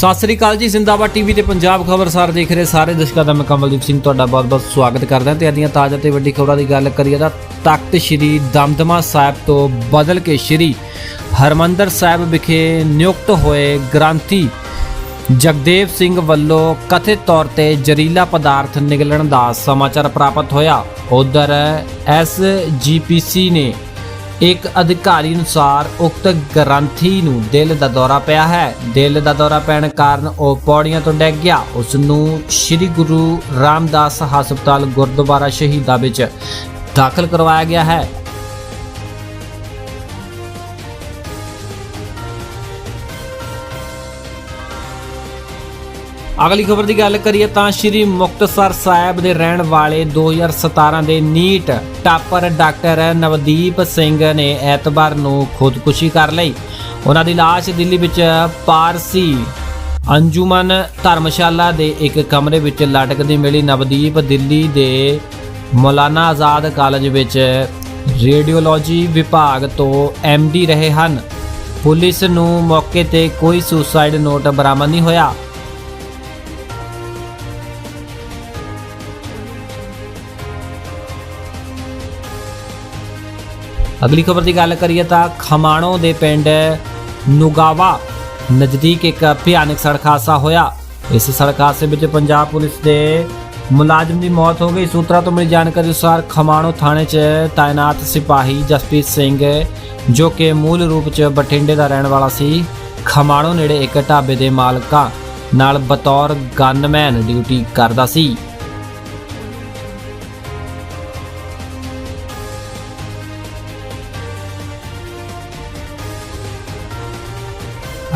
ਸਤਿ ਸ੍ਰੀ ਅਕਾਲ ਜੀ, ਜ਼ਿੰਦਾਬਾਦ ਟੀਵੀ ਤੇ ਪੰਜਾਬ ਖਬਰਸਾਰ ਦੇਖ ਰਹੇ ਸਾਰੇ ਦਰਸ਼ਕਾਂ ਦਾ ਮੈਂ ਕਮਲਦੀਪ ਸਿੰਘ ਤੁਹਾਡਾ ਬਹੁਤ-ਬਹੁਤ ਸਵਾਗਤ ਕਰਦਾ ਤੇ ਅਦੀਆਂ ਤਾਜ਼ਾ ਤੇ ਵੱਡੀ ਖਬਰਾਂ ਦੀ ਗੱਲ ਕਰੀਏ ਤਾਂ ਤਖਤ ਸ੍ਰੀ ਦਮਦਮਾ ਸਾਹਿਬ ਤੋਂ ਬਦਲ ਕੇ ਸ੍ਰੀ ਹਰਮੰਦਰ ਸਾਹਿਬ ਵਿਖੇ ਨਿਯੁਕਤ ਹੋਏ ਗ੍ਰੰਥੀ ਜਗਦੇਵ ਸਿੰਘ ਵੱਲੋਂ ਕਥਿਤ ਤੌਰ ਤੇ ਜ਼ਹਿਰੀਲਾ ਪਦਾਰਥ ਨਿਗਲਣ ਦਾ ਸਮਾਚਾਰ ਪ੍ਰਾਪਤ ਹੋਇਆ। ਉਧਰ ਐਸਜੀਪੀਸੀ ਨੇ ਇੱਕ ਅਧਿਕਾਰੀ ਅਨੁਸਾਰ ਉਕਤ ਗ੍ਰੰਥੀ ਨੂੰ ਦਿਲ ਦਾ ਦੌਰਾ ਪਿਆ ਹੈ। ਦਿਲ ਦਾ ਦੌਰਾ ਪੈਣ ਕਾਰਨ ਉਹ ਪੌੜੀਆਂ ਤੋਂ ਡਿੱਗ ਗਿਆ। ਉਸ ਨੂੰ ਸ੍ਰੀ ਗੁਰੂ ਰਾਮਦਾਸ ਹਸਪਤਾਲ ਗੁਰਦੁਆਰਾ ਸ਼ਹੀਦਾਂ ਵਿੱਚ ਦਾਖਲ ਕਰਵਾਇਆ ਗਿਆ ਹੈ। ਅਗਲੀ ਖਬਰ ਦੀ ਗੱਲ ਕਰੀਏ ਤਾਂ ਸ਼੍ਰੀ ਮੁਕਤਸਰ ਸਾਹਿਬ ਦੇ ਰਹਿਣ ਵਾਲੇ 2017 ਦੇ NEET topper doctor Navdeep Singh ਨੇ ਐਤਵਾਰ ਨੂੰ ਖੁਦਕੁਸ਼ੀ ਕਰ ਲਈ। ਉਹਨਾਂ ਦੀ ਲਾਸ਼ ਦਿੱਲੀ ਵਿੱਚ ਪਾਰਸੀ ਅੰਜੁਮਨ ਧਰਮਸ਼ਾਲਾ ਦੇ ਇੱਕ ਕਮਰੇ ਵਿੱਚ ਲਟਕਦੀ ਮਿਲੀ। ਨਵਦੀਪ ਦਿੱਲੀ ਦੇ ਮੌਲਾਨਾ ਆਜ਼ਾਦ ਕਾਲਜ ਵਿੱਚ ਰੇਡੀਓਲੋਜੀ ਵਿਭਾਗ ਤੋਂ ਐਮਡੀ ਰਹੇ ਹਨ। ਪੁਲਿਸ ਨੂੰ ਮੌਕੇ ਤੇ ਕੋਈ ਸੁਸਾਈਡ ਨੋਟ ਬਰਾਮਦ ਨਹੀਂ ਹੋਇਆ। ਅਗਲੀ ਖਬਰ ਦੀ ਗੱਲ ਕਰੀਏ ਤਾਂ ਖਮਾਣੋ ਦੇ ਪਿੰਡ ਨੁਗਾਵਾ ਨਜ਼ਦੀਕ ਇੱਕ ਭਿਆਨਕ ਸੜਕ ਹਾਦਸਾ ਹੋਇਆ। ਇਸ ਸੜਕ ਹਾਦਸੇ ਵਿੱਚ ਪੰਜਾਬ ਪੁਲਿਸ ਦੇ ਮੁਲਾਜ਼ਮ ਦੀ ਮੌਤ ਹੋ ਗਈ। ਸੂਤਰਾਂ ਤੋਂ ਮਿਲੀ ਜਾਣਕਾਰੀ ਅਨੁਸਾਰ ਖਮਾਣੋ ਥਾਣੇ 'ਚ ਤਾਇਨਾਤ ਸਿਪਾਹੀ ਜਸਪ੍ਰੀਤ ਸਿੰਘ, ਜੋ ਕਿ ਮੂਲ ਰੂਪ 'ਚ ਬਠਿੰਡੇ ਦਾ ਰਹਿਣ ਵਾਲਾ ਸੀ, ਖਮਾਣੋ ਨੇੜੇ ਇੱਕ ਢਾਬੇ ਦੇ ਮਾਲਕਾਂ ਨਾਲ ਬਤੌਰ ਗਨਮੈਨ ਡਿਊਟੀ ਕਰਦਾ ਸੀ।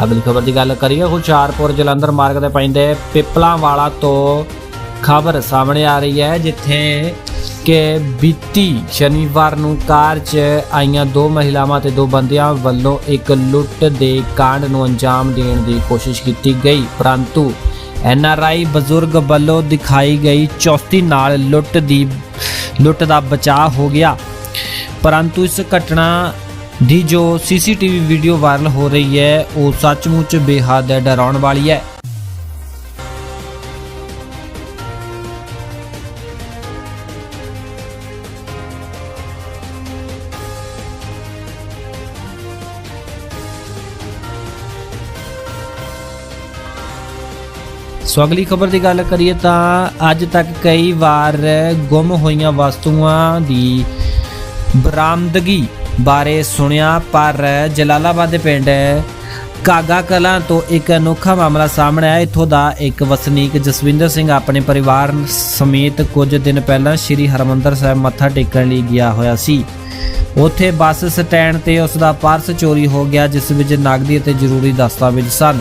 ਅਗਲੀ ਖਬਰ ਦੀ ਗੱਲ ਕਰੀਏ, ਹੁਸ਼ਿਆਰਪੁਰ ਜਲੰਧਰ ਮਾਰਗ ਤੇ ਪੈਂਦੇ ਪਿਪਲਾਂ ਵਾਲਾ ਤੋਂ ਖਬਰ ਸਾਹਮਣੇ ਆ ਰਹੀ ਹੈ, ਜਿੱਥੇ ਕਿ ਬੀਤੀ ਸ਼ਨੀਵਾਰ ਨੂੰ ਕਾਰ 'ਚ ਆਈਆਂ ਦੋ ਮਹਿਲਾਵਾਂ ਤੇ ਦੋ ਬੰਦਿਆਂ ਵੱਲੋਂ ਇੱਕ ਲੁੱਟ ਦੇ ਕਾਂਡ ਨੂੰ ਅੰਜਾਮ ਦੇਣ ਦੀ ਕੋਸ਼ਿਸ਼ ਕੀਤੀ ਗਈ। ਪਰੰਤੂ ਐਨਆਰਆਈ ਬਜ਼ੁਰਗ ਵੱਲੋਂ ਦਿਖਾਈ ਗਈ ਚੌਥੀ ਨਾਲ ਲੁੱਟ ਦੀ, ਲੁੱਟ ਦਾ ਬਚਾਅ ਹੋ ਗਿਆ। ਪਰੰਤੂ ਇਸ ਘਟਨਾ ਦੀ ਜੋ ਸੀਸੀਟੀਵੀ ਵੀਡੀਓ ਵਾਇਰਲ ਹੋ ਰਹੀ ਹੈ, ਉਹ ਸੱਚਮੁੱਚ ਬੇਹੱਦ ਡਰਾਉਣ ਵਾਲੀ ਹੈ। ਸੋ ਅਗਲੀ ਖਬਰ ਦੀ ਗੱਲ ਕਰੀਏ ਤਾਂ ਅੱਜ ਤੱਕ ਕਈ ਵਾਰ ਗੁੰਮ ਹੋਈਆਂ ਵਸਤੂਆਂ ਦੀ ਬਰਾਮਦਗੀ ਬਾਰੇ ਸੁਣਿਆ, ਪਰ ਜਲਾਲਾਬਾਦ ਦੇ ਪਿੰਡ ਕਾਗਾ ਕਲਾਂ ਤੋਂ ਇੱਕ ਅਨੋਖਾ ਮਾਮਲਾ ਸਾਹਮਣੇ ਆਇਆ। ਇੱਥੋਂ ਦਾ ਇੱਕ ਵਸਨੀਕ ਜਸਵਿੰਦਰ ਸਿੰਘ ਆਪਣੇ ਪਰਿਵਾਰ ਸਮੇਤ ਕੁਝ ਦਿਨ ਪਹਿਲਾਂ ਸ੍ਰੀ ਹਰਮੰਦਰ ਸਾਹਿਬ ਮੱਥਾ ਟੇਕਣ ਲਈ ਗਿਆ ਹੋਇਆ ਸੀ। ਉੱਥੇ ਬੱਸ ਸਟੈਂਡ ਤੇ ਉਸ ਦਾ ਪਰਸ ਚੋਰੀ ਹੋ ਗਿਆ, ਜਿਸ ਵਿੱਚ ਨਕਦੀ ਅਤੇ ਜ਼ਰੂਰੀ ਦਸਤਾਵੇਜ਼ ਸਨ।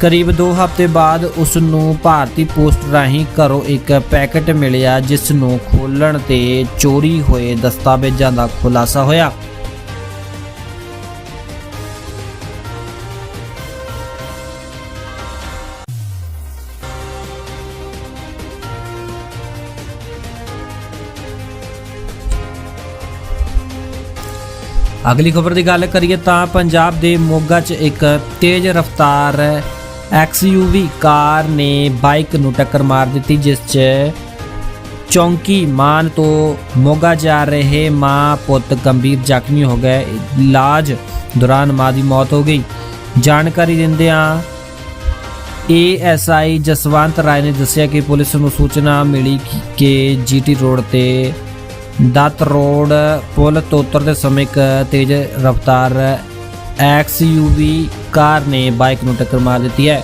ਕਰੀਬ 2 ਹਫ਼ਤੇ ਬਾਅਦ ਉਸ ਨੂੰ ਭਾਰਤੀ ਪੋਸਟ ਰਾਹੀਂ ਘਰੋਂ ਇੱਕ ਪੈਕੇਟ ਮਿਲਿਆ, ਜਿਸ ਨੂੰ ਖੋਲਣ ਤੇ ਚੋਰੀ ਹੋਏ ਦਸਤਾਵੇਜ਼ਾਂ ਦਾ ਖੁਲਾਸਾ ਹੋਇਆ। ਅਗਲੀ ਖਬਰ ਦੀ ਗੱਲ ਕਰੀਏ ਤਾਂ ਪੰਜਾਬ ਦੇ ਮੋਗਾ 'ਚ ਇੱਕ ਤੇਜ਼ ਰਫ਼ਤਾਰ XUV ਕਾਰ ਨੇ ਬਾਈਕ ਨੂੰ ਟੱਕਰ ਮਾਰ ਦਿੱਤੀ, ਜਿਸ 'ਚ ਚੌਂਕੀ ਮਾਨ ਤੋਂ ਮੋਗਾ ਜਾ ਰਹੇ ਮਾਂ ਪੁੱਤ ਗੰਭੀਰ ਜ਼ਖਮੀ ਹੋ ਗਏ। ਇਲਾਜ ਦੌਰਾਨ ਮਾਂ ਦੀ ਮੌਤ ਹੋ ਗਈ। ਜਾਣਕਾਰੀ ਦਿੰਦਿਆਂ ਏਐਸਆਈ ਜਸਵੰਤ ਰਾਏ ਨੇ ਦੱਸਿਆ ਕਿ ਪੁਲਿਸ ਨੂੰ ਸੂਚਨਾ ਮਿਲੀ ਕਿ- ਕਿ ਜੀਟੀ ਰੋਡ ਤੇ ਦੱਤ ਰੋਡ ਪੁਲ ਤੋਂ ਉਤਰਦੇ ਸਮੇਂ ਇੱਕ ਤੇਜ਼ ਰਫ਼ਤਾਰ ਐਕਸਯੂਵੀ ਕਾਰ ਨੇ ਬਾਈਕ ਨੂੰ ਟੱਕਰ ਮਾਰ ਦਿੱਤੀ ਹੈ।